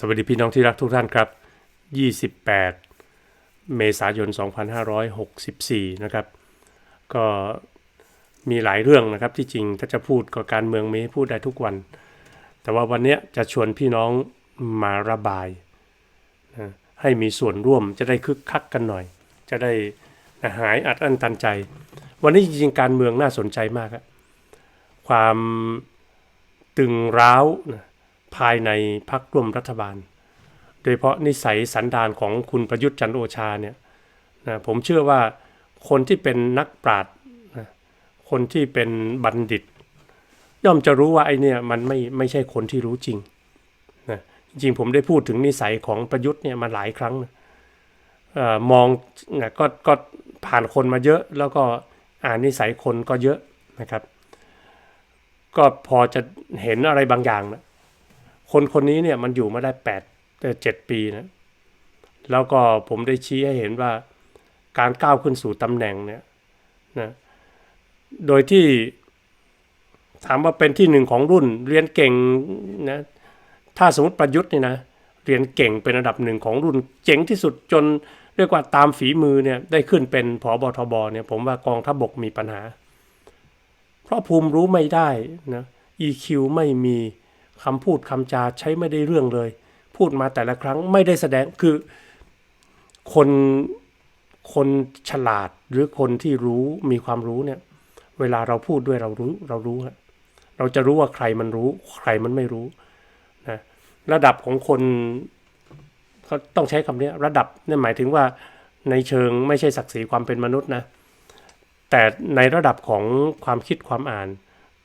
สวัสดีพี่น้องที่รักทุกท่านครับ 28 เมษายน 2564 นะครับ ก็มีหลายเรื่องนะครับที่จริงถ้าจะพูดก็การเมืองมีให้พูดได้ทุกวัน แต่ว่าวันนี้จะชวนพี่น้องมาระบายนะให้มีส่วนร่วมจะได้คึกคักกันหน่อย จะได้นะหายอัดอั้นตันใจ วันนี้จริงๆการเมืองน่าสนใจมากครับความตึงร้าวนะ ภายในพักร่วมรัฐบาล โดยเฉพาะนิสัยสันดานของคุณประยุทธ์จันโอชาเนี่ยนะผมเชื่อว่าคนที่เป็นนักปราชญ์นะคนที่เป็นบัณฑิต ย่อมจะรู้ว่าไอเนี่ยมันไม่ไม่ใช่คนที่รู้จริงนะจริงผมได้พูดถึงนิสัยของประยุทธ์เนี่ยมาหลายครั้งนะออมองนะก็ก็ผ่านคนมาเยอะแล้วก็อ่านนิสัยคนก็เยอะนะครับ ก็พอจะเห็นอะไรบางอย่างนะ คนคนนี้เนี่ยมันอยู่มาได้แปดเจ็ดปีนะแล้วก็ผมได้ชี้ให้เห็นว่าการก้าวขึ้นสู่ตำแหน่งเนี่ยนะโดยที่ถามว่าเป็นที่หนึ่งของรุ่นเรียนเก่งนะถ้าสมมติประยุทธ์นี่นะเรียนเก่งเป็นระดับหนึ่งของรุ่นเจ๋งที่สุดจนเรียกว่าตามฝีมือเนี่ยได้ขึ้นเป็นผอบทบเนี่ยผมว่ากองทัพบกมีปัญหา เพราะภูมิรู้ไม่ได้นะ EQ ไม่มี คำพูดคำจาใช้ไม่ได้เรื่องเลย พูดมาแต่ละครั้งไม่ได้แสดงคือคนคนฉลาดหรือคนที่รู้มีความรู้เนี่ย เวลาเราพูดด้วยเรารู้เรารู้ฮะเราจะรู้ว่าใครมันรู้ ใครมันไม่รู้นะระดับของคนเขาต้องใช้คำนี้ระดับเนี่ยหมายถึงว่าในเชิงไม่ใช่ศักดิ์ศรีความเป็นมนุษย์นะแต่ในระดับของความคิดความอ่าน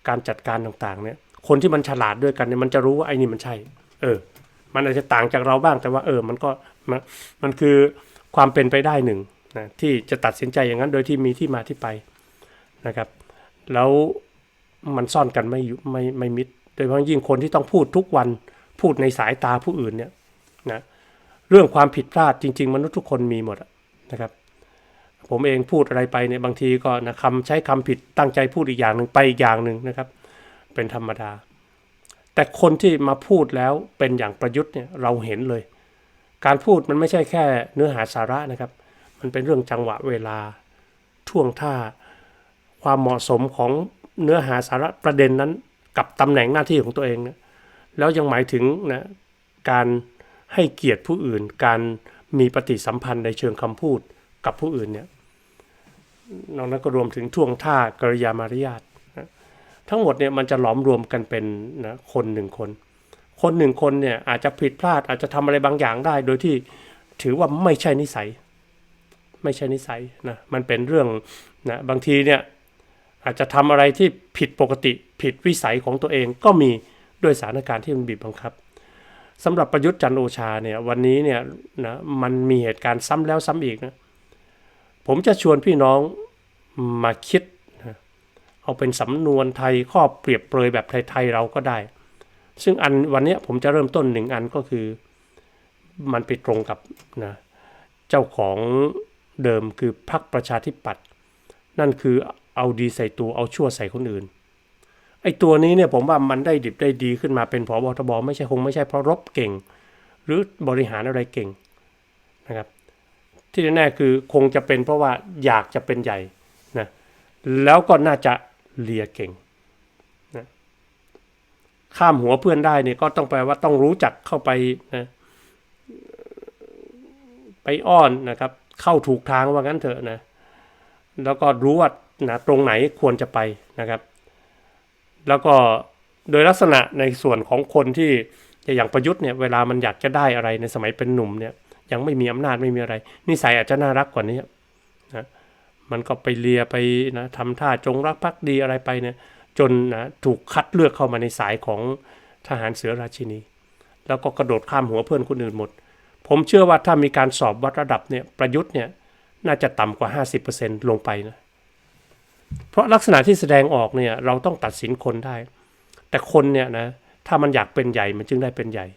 การจัดการต่างๆเนี่ย คนที่มันฉลาดด้วยกันเนี่ยมันจะรู้ว่าไอ้นี่มันใช่ เออ มันอาจจะต่างจากเราบ้างแต่ว่า เออ มันก็มันมันคือความเป็นไปได้หนึ่งนะที่จะตัดสินใจอย่างนั้นโดยที่มีที่มาที่ไปนะครับ แล้วมันซ่อนกันไม่ยุไม่ไม่มิด โดยเฉพาะยิ่งคนที่ต้องพูดทุกวันพูดในสายตาผู้อื่นเนี่ยนะเรื่องความผิดพลาดจริง ๆ มนุษย์ทุกคนมีหมดนะครับ ผมเองพูดอะไรไปเนี่ยบางทีก็นะคำใช้คำผิดตั้งใจพูดอีกอย่างหนึ่งไปอีกอย่างหนึ่งนะครับ เป็นธรรมดา แต่คนที่มาพูดแล้วเป็นอย่างประยุทธ์เนี่ยเราเห็นเลย การพูดมันไม่ใช่แค่เนื้อหาสาระนะครับ มันเป็นเรื่องจังหวะเวลาท่วงท่าความเหมาะสมของเนื้อหาสาระประเด็นนั้น กับตำแหน่งหน้าที่ของตัวเองนะแล้วยังหมายถึงนะการให้เกียรติผู้อื่น การมีปฏิสัมพันธ์ในเชิงคำพูดกับผู้อื่นเนี่ยนอกนั้นก็รวมถึงท่วงท่ากริยามารยาท ทั้งหมดเนี่ยมันจะหลอมรวมกันเป็นนะคนหนึ่งคน คนหนึ่งคนเนี่ยอาจจะผิดพลาดอาจจะทำอะไรบางอย่างได้ โดยที่ถือว่าไม่ใช่นิสัย ไม่ใช่นิสัยนะมันเป็นเรื่องนะบางทีเนี่ยอาจจะทำอะไรที่ผิดปกติผิดวิสัยของตัวเองก็มีด้วยสถานการณ์ที่มันบีบบังคับสำหรับประยุทธ์จันโอชาเนี่ยวันนี้เนี่ยนะมันมีเหตุการณ์ซ้ำแล้วซ้ำอีกนะผมจะชวนพี่น้องมาคิด เอาเป็นสำนวนไทยข้อเปรียบเปรยแบบไทยๆเราก็ได้ ซึ่งอันวันนี้ผมจะเริ่มต้นหนึ่งอันก็คือ มันไปตรงกับนะเจ้าของเดิมคือพรรคประชาธิปัตย์นั่นคือเอาดีใส่ตัวเอาชั่วใส่คนอื่นไอ้ตัวนี้เนี่ยผมว่ามันได้ดิบได้ดีขึ้นมาเป็นผบทบไม่ใช่คงไม่ใช่เพราะรบเก่ง หรือบริหารอะไรเก่งนะครับ ที่แน่ๆคือคงจะเป็นเพราะว่าอยากจะเป็นใหญ่นะแล้วก็น่าจะ เลียเก่งนะข้ามหัวเพื่อนได้เนี่ยก็ต้องแปลว่าต้องรู้จักเข้าไปนะไปอ้อนนะครับ เข้าถูกทางว่างั้นเถอะนะ แล้วก็รู้ว่านะตรงไหนควรจะไปนะครับ แล้วก็โดยลักษณะในส่วนของคนที่อย่างประยุทธ์เนี่ยเวลามันอยากจะได้อะไรในสมัยเป็นหนุ่มเนี่ยยังไม่มีอำนาจไม่มีอะไรนิสัยอาจจะน่ารักกว่านี้ มันก็ไปเลียไปนะทำท่าจงรักภักดีอะไรไปเนี่ยจนนะถูกคัดเลือกเข้ามาในสายของทหารเสือราชินี แล้วก็กระโดดข้ามหัวเพื่อนคนอื่นหมด ผมเชื่อว่าถ้ามีการสอบวัดระดับเนี่ยประยุทธ์เนี่ยน่าจะต่ำกว่า 50%ลงไปนะเพราะลักษณะที่แสดงออกเนี่ยเราต้องตัดสินคนได้ แต่คนเนี่ยนะถ้ามันอยากเป็นใหญ่มันจึงได้เป็นใหญ่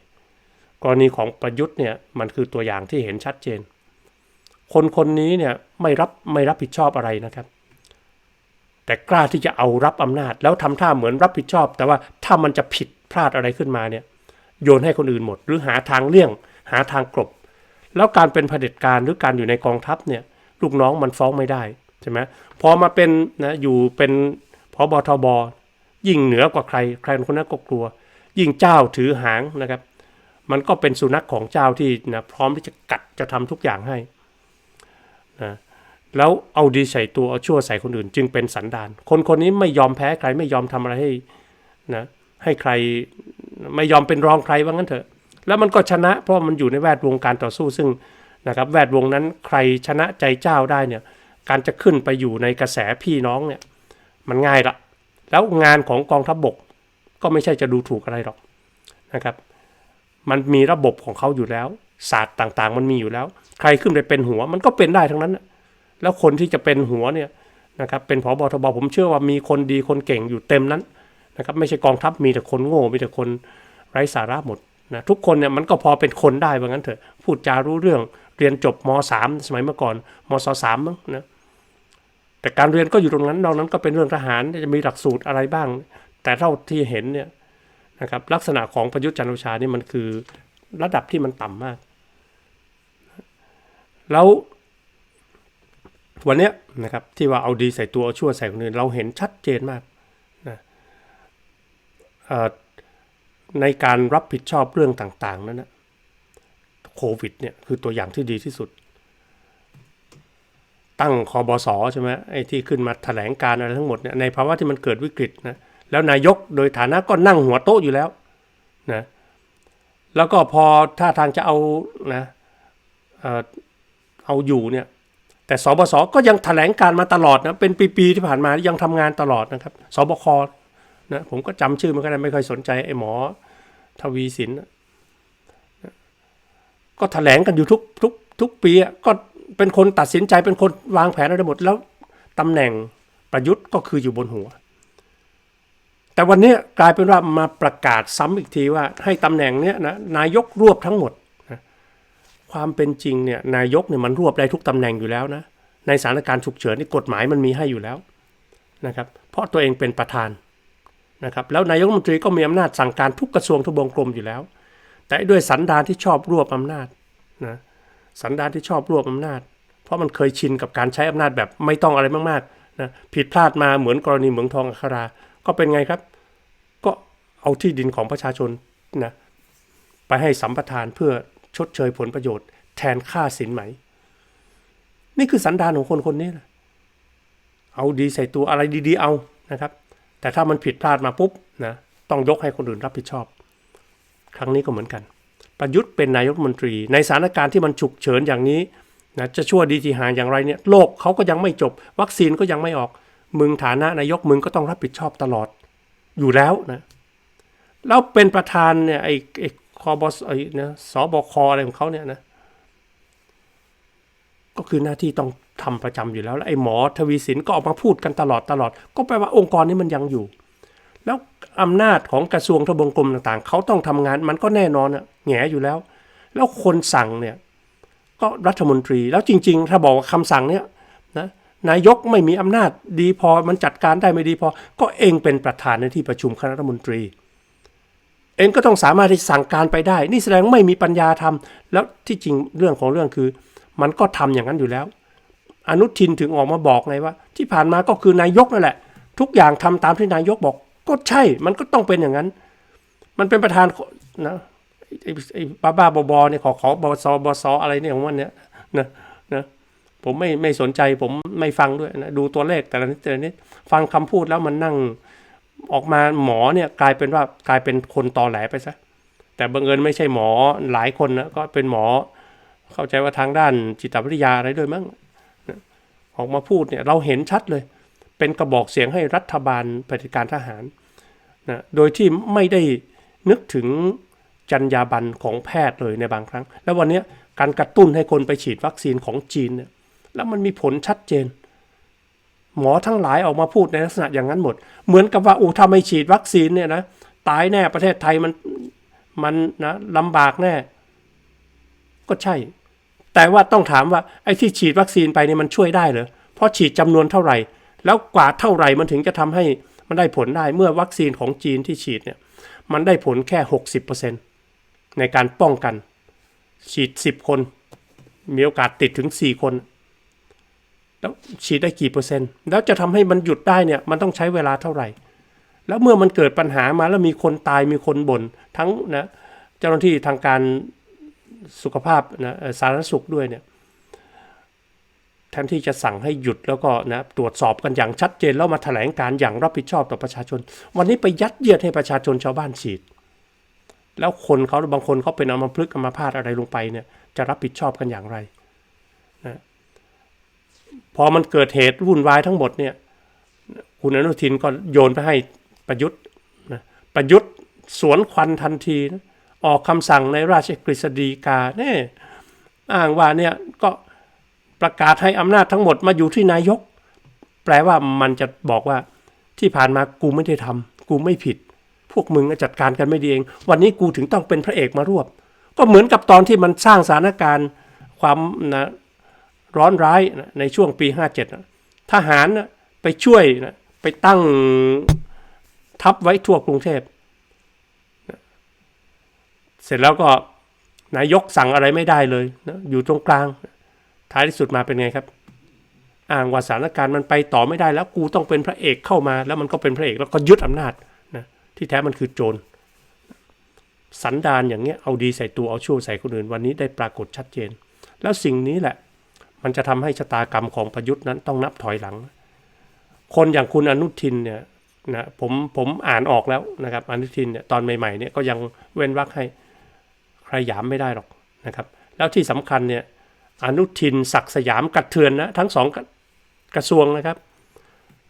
กรณีของประยุทธ์เนี่ยมันคือตัวอย่างที่เห็นชัดเจน คนคนนี้เนี่ยไม่รับไม่รับผิดชอบอะไรนะครับ แต่กล้าที่จะเอารับอำนาจ แล้วทำท่าเหมือนรับผิดชอบ แต่ว่าถ้ามันจะผิดพลาดอะไรขึ้นมาเนี่ยโยนให้คนอื่นหมด หรือหาทางเลี่ยง หาทางกลบ แล้วการเป็นเผด็จการหรือการอยู่ในกองทัพเนี่ยลูกน้องมันฟ้องไม่ได้ใช่ไหมพอมาเป็นนะอยู่เป็นพอบทบยิ่งเหนือกว่าใคร ใครคนนั้นก็กลัว ยิ่งเจ้าถือหางนะครับ มันก็เป็นสุนัขของเจ้าที่นะพร้อมที่จะกัดจะทำทุกอย่างให้ นะแล้วเอาดีใส่ตัวเอาชั่วใส่คนอื่น จึงเป็นสันดาน คนคนนี้ไม่ยอมแพ้ใครไม่ยอมทำอะไรให้นะให้ใครไม่ยอมเป็นรองใครว่างั้นเถอะ แล้วมันก็ชนะ เพราะมันอยู่ในแวดวงการต่อสู้ซึ่งนะครับแวดวงนั้นใครชนะใจเจ้าได้เนี่ยการจะขึ้นไปอยู่ในกระแสพี่น้องเนี่ยมันง่ายละแล้วงานของกองทัพบบกก็ไม่ใช่จะดูถูกอะไรหรอกนะครับ มันมีระบบของเขาอยู่แล้ว ศาสตร์ต่างๆ มันมีอยู่แล้ว ใครขึ้นไปเป็นหัวมันก็เป็นได้ทั้งนั้น แล้วคนที่จะเป็นหัวเนี่ยนะครับเป็นผบทบผมเชื่อว่ามีคนดีคนเก่งอยู่เต็มนั้นนะครับไม่ใช่กองทัพมีแต่คนโง่มีแต่คนไร้สาระหมดนะทุกคนเนี่ยมันก็พอเป็นคนได้ว่างั้นเถอะพูดจารู้เรื่องเรียนจบมสามสมัยเมื่อก่อนมศสามมั้งนะแต่การเรียนก็อยู่ตรงนั้นนอกนั้นก็เป็นเรื่องทหารจะมีหลักสูตรอะไรบ้าง แต่เท่าที่เห็นเนี่ยนะครับลักษณะของประยุทธ์จันทร์โอชานี่มันคือระดับที่มันต่ำมาก แล้ววันเนี้ยนะครับที่ว่าเอาดีใส่ตัวเอาชั่วใส่คนอื่นเราเห็นชัดเจนมากนะในการรับผิดชอบเรื่องต่างๆนั้นนะโควิดเนี่ยคือตัวอย่างที่ดีที่สุด ตั้งคอบสใช่ไหมไอ้ที่ขึ้นมาแถลงการอะไรทั้งหมดเนี่ยในภาวะที่มันเกิดวิกฤตนะแล้วนายกโดยฐานะก็นั่งหัวโต๊ะอยู่แล้วนะแล้วก็พอถ้าทางจะเอานะ เอาอยู่เนี่ยแต่สบสก็ยังแถลงการมาตลอดนะเป็นปีๆที่ผ่านมายังทำงานตลอดนะครับสบคนะผมก็จำชื่อมันก็ได้ไม่ค่อยสนใจไอ้หมอทวีสินนะก็แถลงกันอยู่ทุกทุกทุกปีก็เป็นคนตัดสินใจเป็นคนวางแผนอะไรหมดแล้วตำแหน่งประยุทธ์ก็คืออยู่บนหัว แต่วันนี้กลายเป็นว่ามาประกาศซ้ำอีกทีว่าให้ตำแหน่งเนี้ยนะนายกรวบทั้งหมด ความเป็นจริงเนี่ยนายกเนี่ยมันรวบได้ทุกตำแหน่งอยู่แล้วนะในสถานการณ์ฉุกเฉินนี่กฎหมายมันมีให้อยู่แล้วนะครับเพราะตัวเองเป็นประธานนะครับแล้วนายกรัฐมนตรีก็มีอำนาจสั่งการทุกกระทรวงทุกวงกลมอยู่แล้ว แต่ด้วยสันดานที่ชอบรวบอำนาจนะสันดานที่ชอบรวบอำนาจ เพราะมันเคยชินกับการใช้อำนาจแบบไม่ต้องอะไรมากๆนะผิดพลาดมาเหมือนกรณีเหมืองทองอัครา ก็เป็นไงครับ ก็เอาที่ดินของประชาชนนะไปให้สัมปทานเพื่อ ชดเชยผลประโยชน์แทนค่าสินไหม นี่คือสันดานของคนคนนี้นะเอาดีใส่ตัวอะไรดีๆเอานะครับ แต่ถ้ามันผิดพลาดมาปุ๊บนะต้องยกให้คนอื่นรับผิดชอบ ครั้งนี้ก็เหมือนกัน ประยุทธ์เป็นนายกรัฐมนตรี ในสถานการณ์ที่มันฉุกเฉินอย่างนี้นะจะชั่วดีทีหาอย่างไรเนี่ยโลกเขาก็ยังไม่จบ วัคซีนก็ยังไม่ออก มึงฐานะนายกมึงก็ต้องรับผิดชอบตลอด อยู่แล้วนะแล้วเป็นประธานเนี่ยไอ้ไอ้ คอบสไอ้นะสบคอะไรของเขาเนี่ยนะ ก็คือหน้าที่ต้องทำประจำอยู่แล้วแล้วไอ้หมอทวีสินก็ออกมาพูดกันตลอดตลอด ก็แปลว่าองค์กรนี้มันยังอยู่ แล้วอำนาจของกระทรวงทบวงกรมต่างๆ เขาต้องทำงานมันก็แน่นอนอะแหงอยู่แล้ว แล้วคนสั่งเนี่ยก็รัฐมนตรีแล้วจริง ๆ ถ้าบอกว่าคำสั่งเนี่ยนะนายกไม่มีอำนาจดีพอมันจัดการได้ไม่ดีพอ ก็เองเป็นประธานในที่ประชุมคณะรัฐมนตรี เองก็ต้องสามารถที่สั่งการไปได้ นี่แสดงไม่มีปัญญาทำแล้วที่จริงเรื่องของเรื่องคือ มันก็ทำอย่างนั้นอยู่แล้ว อนุทินถึงออกมาบอกไงว่า ที่ผ่านมาก็คือนายกนั่นแหละ ทุกอย่างทำตามที่นายกบอก ก็ใช่ มันก็ต้องเป็นอย่างนั้น มันเป็นประธานนะไอ้ไอ้บ้าบ้าบอเนี่ยขอขอบสบสอะไรเนี่ยของมันเนี่ยนะนะผมไม่ไม่สนใจผมไม่ฟังด้วยนะดูตัวเลขแต่ละนิดแต่ละนิดฟังคำพูดแล้วมันนั่ง ออกมาหมอเนี่ยกลายเป็นว่ากลายเป็นคนตอแหลไปซะแต่บังเอิญไม่ใช่หมอหลายคนนะก็เป็นหมอ เข้าใจว่าทางด้านจิตวิทยาอะไรด้วยมั้งออกมาพูดเนี่ยเราเห็นชัดเลย เป็นกระบอกเสียงให้รัฐบาลปฏิการทหารนะโดยที่ไม่ได้นึกถึงจรรยาบรรณของแพทย์เลยในบางครั้ง แล้ววันนี้การกระตุ้นให้คนไปฉีดวัคซีนของจีนเนี่ยแล้วมันมีผลชัดเจน หมอทั้งหลายออกมาพูดในลักษณะอย่างนั้นหมด เหมือนกับว่าอูถ้าไม่ฉีดวัคซีนเนี่ยนะตายแน่ประเทศไทยมันมันนะลำบากแน่ ก็ใช่ แต่ว่าต้องถามว่าไอ้ที่ฉีดวัคซีนไปเนี่ยมันช่วยได้เหรอเพราะฉีดจำนวนเท่าไหร่ แล้วกว่าเท่าไหร่มันถึงจะทำให้มันได้ผลได้เมื่อวัคซีนของจีนที่ฉีดเนี่ยมันได้ผลแค่หกสิบเปอร์เซ็นต์ในการป้องกัน ฉีด 10 คน มีโอกาสติดถึง 4 คน แล้วฉีดได้กี่เปอร์เซ็นต์ แล้วจะทำให้มันหยุดได้เนี่ยมันต้องใช้เวลาเท่าไหร่ แล้วเมื่อมันเกิดปัญหามาแล้วมีคนตายมีคนบน่นทั้งนะเจ้าหน้าที่ทางการสุขภาพนะสาธารณสุขด้วยเนี่ยแทนที่จะสั่งให้หยุดแล้วก็นะตรวจสอบกันอย่างชัดเจนแล้วมาแถลงการอย่างรับผิดชอบต่อประชาชน วันนี้ไปยัดเยียดให้ประชาชนชาวบ้านฉีด แล้วคนเขาบางคนเขาเป็นอัมพฤกษ์อัมพาตอะไรลงไปเนี่ยจะรับผิดชอบกันอย่างไร พอมันเกิดเหตุวุ่นวายทั้งหมดเนี่ยคุณอนุทินก็โยนไปให้ประยุทธ์นะประยุทธ์สวนควันทันทีนะออกคำสั่งในราชกฤษฎีกาเนี่ยอ้างว่าเนี่ยก็ประกาศให้อำนาจทั้งหมดมาอยู่ที่นายก แปลว่ามันจะบอกว่าที่ผ่านมากูไม่ได้ทำกูไม่ผิด พวกมึงจัดการกันไม่ดีเอง วันนี้กูถึงต้องเป็นพระเอกมารวบ ก็เหมือนกับตอนที่มันสร้างสถานการณ์ความนะ ร้อนร้ายนะในช่วงปี 57นะทหารนะไปช่วยนะไปตั้งทัพไว้ทั่วกรุงเทพนะเสร็จแล้วก็นายกสั่งอะไรไม่ได้เลยนะอยู่ตรงกลาง ท้ายที่สุดมาเป็นไงครับอ้างว่าสถานการณ์มันไปต่อไม่ได้แล้วกูต้องเป็นพระเอกเข้ามา แล้วมันก็เป็นพระเอกแล้วก็ยึดอำนาจนะที่แท้มันคือโจรสันดานอย่างเงี้ยเอาดีใส่ตัวเอาชั่วใส่คนอื่นวันนี้ได้ปรากฏชัดเจน แล้วสิ่งนี้แหละ มันจะทำให้ชะตากรรมของประยุทธ์นั้นต้องนับถอยหลัง คนอย่างคุณอนุทินเนี่ยนะผมผมอ่านออกแล้วนะครับอนุทินเนี่ยตอนใหม่ๆเนี่ยก็ยังเว้นวรรคให้ใครหยามไม่ได้หรอกนะครับ แล้วที่สำคัญเนี่ยอนุทินศักสยามกระเทือนนะทั้งสองกระทรวงนะครับ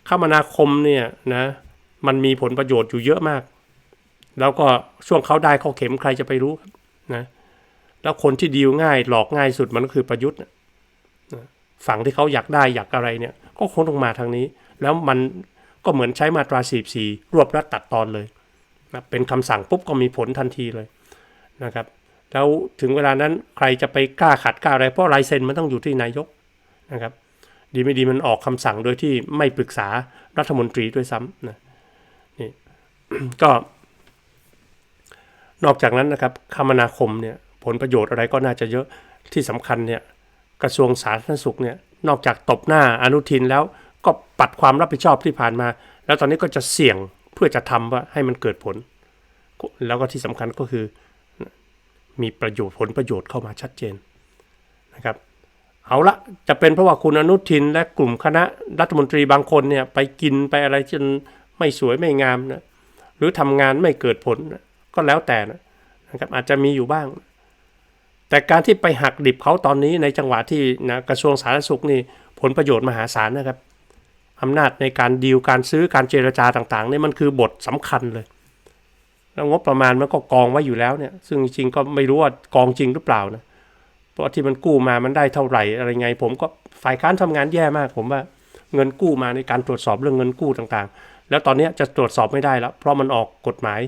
คมนาคมเนี่ยนะมันมีผลประโยชน์อยู่เยอะมาก แล้วก็ช่วงเขาได้เขาเข็มใครจะไปรู้นะแล้วคนที่ดีลง่ายหลอกง่ายสุดมันก็คือประยุทธ์นะ ฝั่งที่เขาอยากได้อยากอะไรเนี่ย ก็คงต้องมาทางนี้ แล้วมันก็เหมือนใช้มาตรา44รวบรัดตัดตอนเลยนะเป็นคำสั่งปุ๊บก็มีผลทันทีเลยนะครับแล้วถึงเวลานั้นใครจะไปกล้าขัดกล้าอะไร เพราะลายเซ็นมันต้องอยู่ที่นายกนะครับ ดีไม่ดีมันออกคำสั่งโดยที่ไม่ปรึกษารัฐมนตรีด้วยซ้ำนะนี่ก็ นอกจากนั้นนะครับคมนาคมเนี่ยผลประโยชน์อะไรก็น่าจะเยอะที่สำคัญเนี่ย กระทรวงสาธารณสุขเนี่ยนอกจากตบหน้าอนุทินแล้วก็ปัดความรับผิดชอบที่ผ่านมา แล้วตอนนี้ก็จะเสี่ยงเพื่อจะทำว่าให้มันเกิดผล แล้วก็ที่สำคัญก็คือมีประโยชน์ผลประโยชน์เข้ามาชัดเจนนะครับเอาละจะเป็นเพราะว่าคุณอนุทินและกลุ่มคณะรัฐมนตรีบางคนเนี่ยไปกินไปอะไรจนไม่สวยไม่งามนะหรือทำงานไม่เกิดผลนะก็แล้วแต่นะนะครับอาจจะมีอยู่บ้าง แต่การที่ไปหักดิบเขาตอนนี้ในจังหวะที่นะกระทรวงสาธารณสุขนี่ผลประโยชน์มหาศาลนะครับอำนาจในการดีลการซื้อการเจรจาต่างๆนี่มันคือบทสำคัญเลย แล้วงบประมาณมันก็กองไว้อยู่แล้วเนี่ย ซึ่งจริงๆก็ไม่รู้ว่ากองจริงหรือเปล่านะเพราะที่มันกู้มามันได้เท่าไหร่อะไรไง ผมก็ฝ่ายค้านทำงานแย่มาก ผมว่าเงินกู้มาในการตรวจสอบเรื่องเงินกู้ต่างๆ แล้วตอนนี้จะตรวจสอบไม่ได้แล้ว เพราะมันออกกฎหมาย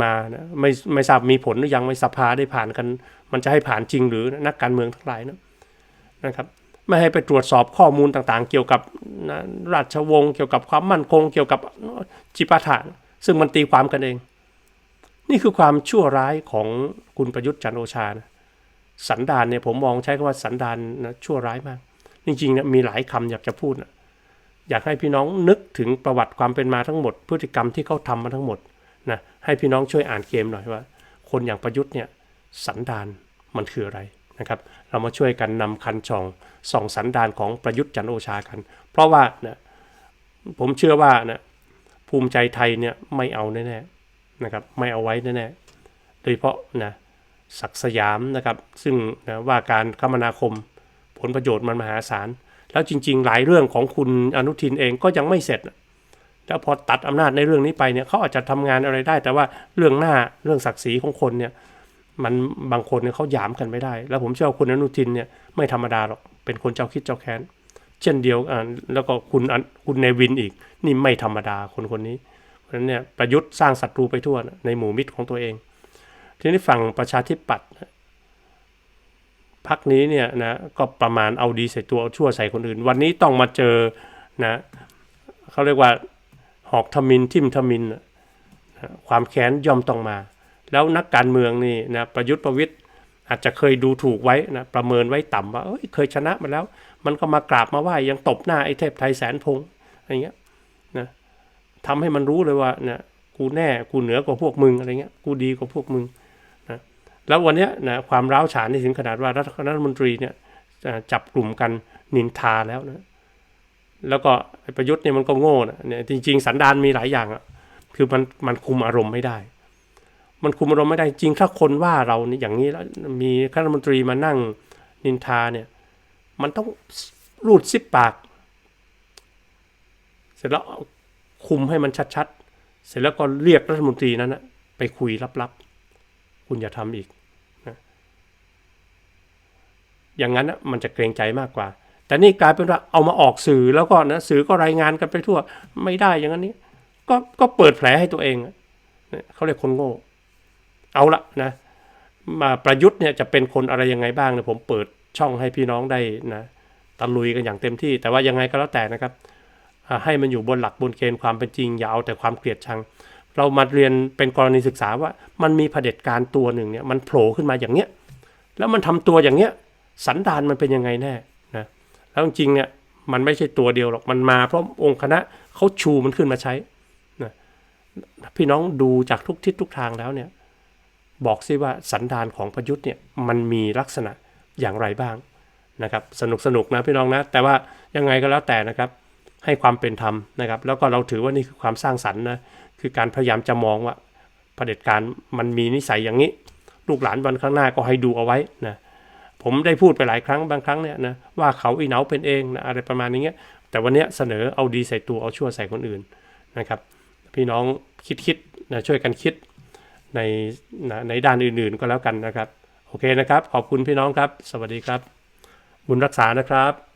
มานะไม่ไม่ทราบมีผลหรือยังไม่สภาได้ผ่านกัน มันจะให้ผ่านจริงหรือนักการเมืองทั้งหลายนะนะครับไม่ให้ไปตรวจสอบข้อมูลต่างๆ เกี่ยวกับนะราชวงศ์เกี่ยวกับความมั่นคง เกี่ยวกับจิปาถะซึ่งมันตีความกันเอง นี่คือความชั่วร้ายของคุณประยุทธ์จันโอชานะสันดานเนี่ยผมมองใช้คำว่าสันดานนะชั่วร้ายมาก จริงๆเนี่ยมีหลายคำอยากจะพูดนะอยากให้พี่น้องนึกถึงประวัติความเป็นมาทั้งหมด พฤติกรรมที่เขาทำมาทั้งหมด นะให้พี่น้องช่วยอ่านเกมหน่อยว่า คนอย่างประยุทธ์เนี่ยสันดานมันคืออะไรนะครับ เรามาช่วยกันนำคันช่องส่องสันดานของประยุทธ์จันโอชากัน เพราะว่านะผมเชื่อว่านะภูมิใจไทยเนี่ยไม่เอาแน่ๆนะครับไม่เอาไว้แน่ๆโดยเฉพาะนะศักดิ์สยามนะครับ ซึ่งนะว่าการคมนาคมผลประโยชน์มันมหาศาล แล้วจริง ๆ หลายเรื่องของคุณอนุทินเองก็ยังไม่เสร็จ แล้วพอตัดอำนาจในเรื่องนี้ไปเนี่ยเขาอาจจะทำงานอะไรได้ แต่ว่าเรื่องหน้าเรื่องศักดิ์ศรีของคนเนี่ยมันบางคนเนี่ยเขาหยามกันไม่ได้ แล้วผมเชื่อว่าคุณอนุทินเนี่ยไม่ธรรมดาหรอกเป็นคนเจ้าคิดเจ้าแค้นเช่นเดียวอ่าแล้วก็คุณคุณเนวินอีก นี่ไม่ธรรมดาคนคนนี้เพราะฉะนั้นเนี่ยประยุทธ์สร้างศัตรูไปทั่วนะในหมู่มิตรของตัวเอง ทีนี้ฝั่งประชาธิปัตย์พักนี้เนี่ยนะก็ประมาณเอาดีใส่ตัวเอาชั่วใส่คนอื่น วันนี้ต้องมาเจอนะเขาเรียกว่า หอกทมินทิมทมินความแค้นย่อมต้องมา แล้วนักการเมืองนี่นะประยุทธ์ประวิทย์อาจจะเคยดูถูกไว้นะประเมินไว้ต่ำว่าเอ้ยเคยชนะมาแล้ว มันก็มากราบมาไหว้ยังตบหน้าไอ้เทพไทยแสนพงษ์อะไรเงี้ยนะทำให้มันรู้เลยว่าเนี่ยกูแน่กูเหนือกว่าพวกมึงอะไรเงี้ยกูดีกว่าพวกมึงนะแล้ววันเนี้ยนะความร้าวฉานนี่ถึงขนาดว่ารัฐมนตรีเนี่ยจะจับกลุ่มกันนินทาแล้วนะ แล้วก็ประยุทธ์เนี่ยมันก็โง่นะเนี่ยจริง ๆ สันดานมีหลายอย่างอะคือมันมันคุมอารมณ์ไม่ได้ มันคุมอารมณ์ไม่ได้จริงถ้าคนว่าเราเนี่ยอย่างนี้แล้วมีคณะรัฐมนตรีมานั่งนินทาเนี่ย มันต้องรูดซิปปาก เสร็จแล้วคุมให้มันชัดๆ เสร็จแล้วก็เรียกรัฐมนตรีนั้นนะไปคุยลับๆ คุณอย่าทำอีกนะอย่างนั้นนะมันจะเกรงใจมากกว่า แต่นี่กลายเป็นว่าเอามาออกสื่อแล้วก็นะสื่อก็รายงานกันไปทั่ว ไม่ได้อย่างนั้นนี้ก็ก็เปิดแผลให้ตัวเองเนี่ยเขาเรียกคนโง่ เอาละนะมาประยุทธ์เนี่ยจะเป็นคนอะไรยังไงบ้างเนี่ยผมเปิดช่องให้พี่น้องได้นะตะลุยกันอย่างเต็มที่ แต่ว่ายังไงก็แล้วแต่นะครับ ให้มันอยู่บนหลักบนเกณฑ์ความเป็นจริงอย่าเอาแต่ความเกลียดชัง เรามาเรียนเป็นกรณีศึกษาว่ามันมีเผด็จการตัวหนึ่งเนี่ยมันโผล่ขึ้นมาอย่างเนี้ยแล้วมันทำตัวอย่างเนี้ยสันดานมันเป็นยังไงแน่ แล้วจริงเนี่ยมันไม่ใช่ตัวเดียวหรอกมันมาเพราะองค์คณะเขาชูมันขึ้นมาใช้นะพี่น้องดูจากทุกทิศทุกทางแล้วเนี่ยบอกซิว่าสันดานของประยุทธ์เนี่ยมันมีลักษณะอย่างไรบ้างนะครับสนุกสนุกนะพี่น้องนะ แต่ว่ายังไงก็แล้วแต่นะครับให้ความเป็นธรรมนะครับ แล้วก็เราถือว่านี่คือความสร้างสรรค์นะคือการพยายามจะมองว่าเผด็จการมันมีนิสัยอย่างนี้ ลูกหลานวันข้างหน้าก็ให้ดูเอาไว้นะ ผมได้พูดไปหลายครั้งบางครั้งเนี่ยนะว่าเขาอีเหนาเป็นเองนะอะไรประมาณนี้เงี้ยแต่วันเนี้ยเสนอเอาดีใส่ตัวเอาชั่วใส่คนอื่นนะครับ พี่น้องคิดคิดนะช่วยกันคิดในนะในด้านอื่นๆก็แล้วกันนะครับ โอเคนะครับ ขอบคุณพี่น้องครับ สวัสดีครับ บุญรักษานะครับ